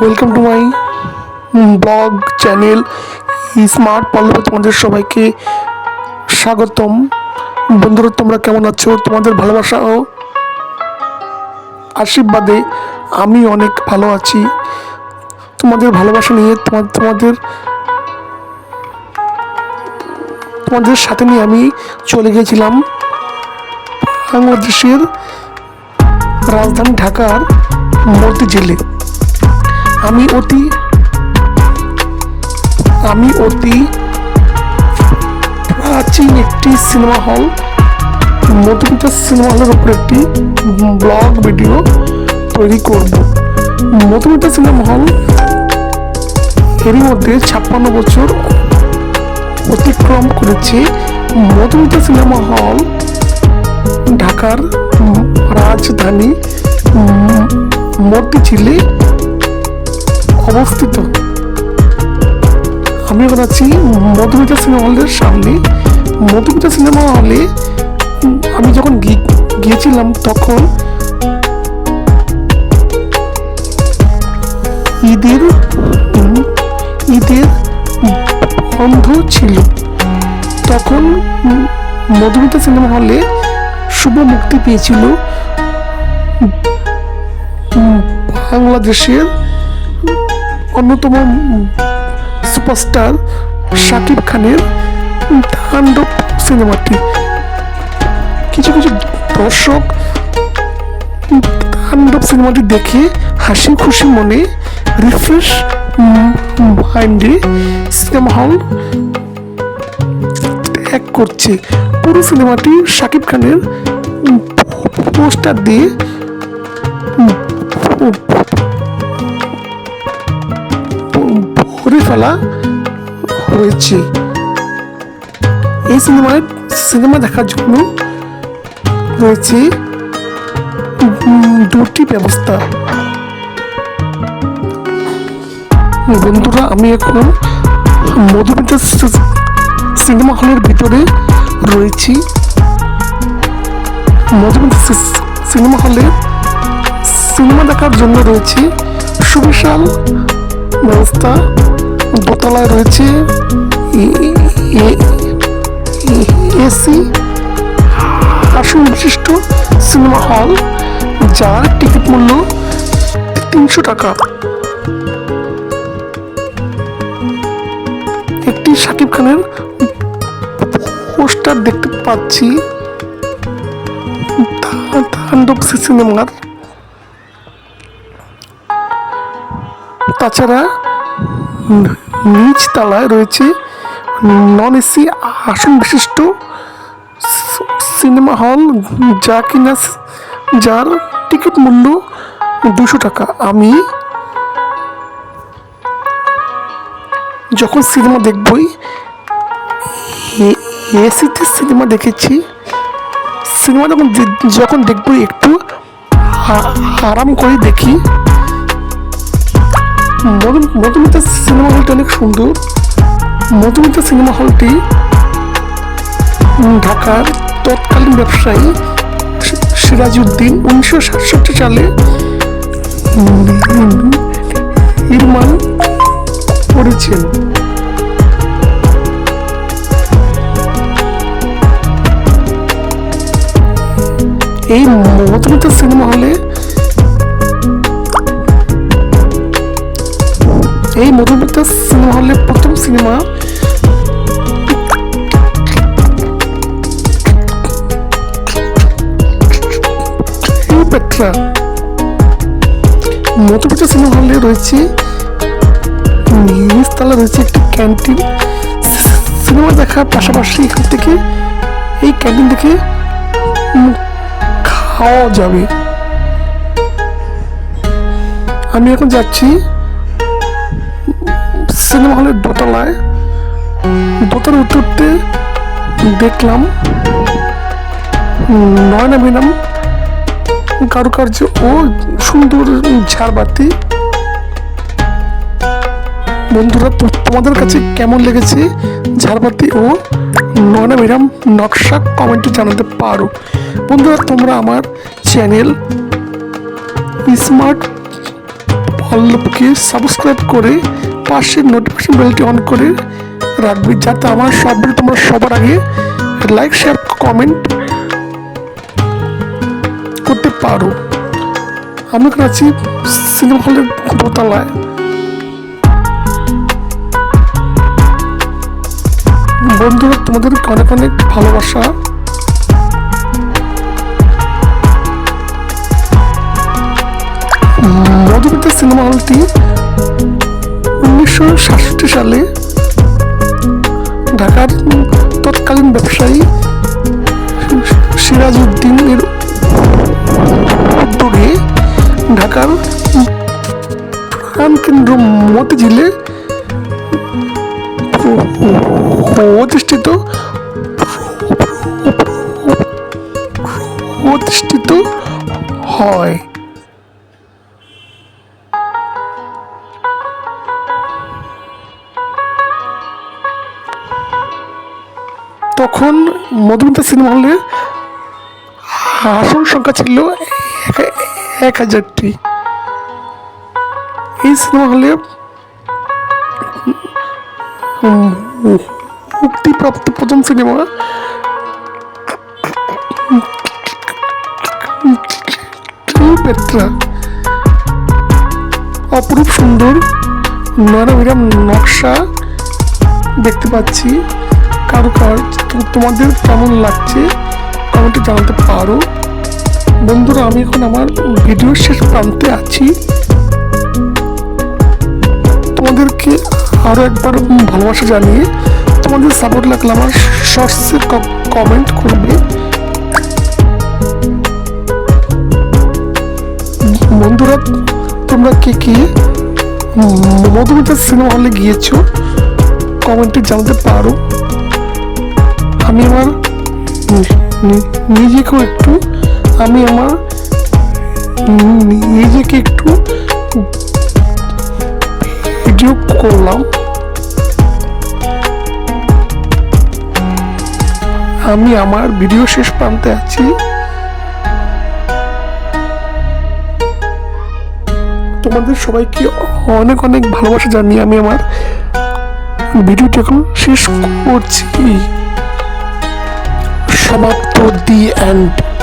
Welcome to my blog channel smart পল্লবে তোমাদের সবাইকে স্বাগতম। বন্ধুরা, তোমরা কেমন আছো? তোমাদের ভালোবাসা ও আশীর্বাদে আমি অনেক ভালো আছি। তোমাদের ভালোবাসা নিয়ে তোমার তোমাদের তোমাদের সাথে নিয়ে আমি চলে গেছিলাম বাংলাদেশের রাজধানী ঢাকার মূর্তি জেলে। আমি অতি আমি অতি প্রাচীন একটি সিনেমা হল মধুমিতা সিনেমা হলের উপর একটি ব্লগ ভিডিও তৈরি করব। মধুমিতা সিনেমা হল এরই মধ্যে ছাপ্পান্ন বছর অতিক্রম করেছে। মধুমিতা সিনেমা হল ঢাকার রাজধানী মতিঝিলে অবস্থিত। আমি এখন আছি মধুমিতা সিনেমা হলের সামনে, মধুমিতা সিনেমা হলে আমি যখন গিয়েছিলাম তখন ঈদের ঈদের বন্ধ ছিল। তখন মধুমিতা সিনেমা হলে শুভ মুক্তি পেয়েছিল বাংলাদেশের অন্যতম সুপারস্টার শাকিব খানের তাণ্ডব সিনেমাটি। কিছু কিছু দর্শক তাণ্ডব সিনেমাটি দেখে হাসি খুশি মনে রিফ্রেশ মাইন্ডে সিনেমা হল ত্যাগ করছে। পুরো সিনেমাটি শাকিব খানের পোস্টার দিয়ে ভরে ফেলা হয়েছে। এই সিনেমায় সিনেমা দেখার জন্য রয়েছে দুটি ব্যবস্থা। বন্ধুরা, আমি এখন মধুমিতা সিনেমা হলের ভিতরে রয়েছি। মধুমিতা সিনেমা হলে সিনেমা দেখার জন্য রয়েছে সুবিশাল ব্যবস্থা। দোতলায় রয়েছে এসি আসন বিশিষ্ট সিনেমা হল, যার টিকিট মূল্য তিনশো টাকা। একটি শাকিব খানের পোস্টার দেখতে পাচ্ছি। তাণ্ডব সিনেমার। তাছাড়া নিচ তলায় রয়েছে নন এসি আসন বিশিষ্ট সিনেমা হল, যা কিনা যার টিকিট মূল্য দুশো টাকা। আমি যখন সিনেমা দেখবই এসিতে সিনেমা দেখেছি। সিনেমা যখন যখন দেখবই, একটু আরাম করে দেখি। মধুমিতা সিনেমা হলটি অনেক সুন্দর। মধুমিতা সিনেমা হলটি ঢাকার তৎকালীন ব্যবসায়ী সিরাজউদ্দিন উনিশশো সাতষট্টি সালে নির্মাণ করেছেন। এই মধুমিতা সিনেমা হলে এই মধুমিতা সিনেমা হলে প্রথম সিনেমা পেট্রা সিনেমা হলে রয়েছে নিচতলা রয়েছে একটি ক্যান্টিন সিনেমা দেখার পাশাপাশি এখান থেকে এই ক্যান্টিন থেকে খাওয়া যাবে। আমি এখন যাচ্ছি সিনেমা হলের দোতলায় উঠতে উঠতে দেখলাম নয়না ম্যাডাম কারুকার্য ও সুন্দর ঝাড়বাতি। বন্ধুরা তোমাদের কাছে কেমন লেগেছে ঝাড়বাতি ও নয়না ম্যাডাম নকশা কমেন্টে জানাতে পারো। বন্ধুরা, তোমরা আমার চ্যানেল স্মার্ট পল্লবকে সাবস্ক্রাইব করে পাশের নোটিফিকেশন বেলটি অন করে রাখবে, যাতে আমার সব ভিডিও তোমরা সবার আগে লাইক শেয়ার কমেন্ট করতে পারো। আমি এখন আছি সিনেমা হলের দোতলায়। বন্ধুরা তোমাদের অনেক অনেক ভালোবাসা। মধুমিতা সিনেমা হলটি উনিশশো সাতষট্টি সালে ঢাকার তৎকালীন ব্যবসায়ী সিরাজউদ্দিন এর উদ্যোগে ঢাকার প্রাণকেন্দ্র মতিঝিলে প্রতিষ্ঠিত প্রতিষ্ঠিত হয়। তখন মধুমিতা সিনেমা হলে আসন সংখ্যা ছিল এক- হাজারটি। এই সিনেমা হলে মুক্তিপ্রাপ্ত প্রথম সিনেমা অপরূপ সুন্দর নয়নাভিরাম নকশা দেখতে পাচ্ছি। কারও তোমাদের কেমন লাগছে কমেন্টে জানাতে পারো। বন্ধুরা, আমি এখন আমার ভিডিওর শেষ প্রান্তে আছি। তোমাদেরকে আরও একবার ভালোবাসা জানিয়ে তোমাদের সাপোর্ট লাগলে আমার শর্টসে কমেন্ট করবে। বন্ধুরা, তোমরা কে কে মধুমিতা সিনেমা হলে গিয়েছো কমেন্টে জানাতে পারো। আমি আমার নিজেকেও একটু, আমি আমার নিজেকে একটু ভিডিও করলাম। আমি আমার ভিডিও শেষ প্রান্তে আছি। তোমাদের সবাইকে অনেক অনেক ভালোবাসা জানিয়ে আমি আমার ভিডিওটি এখন শেষ করছি। up to the end.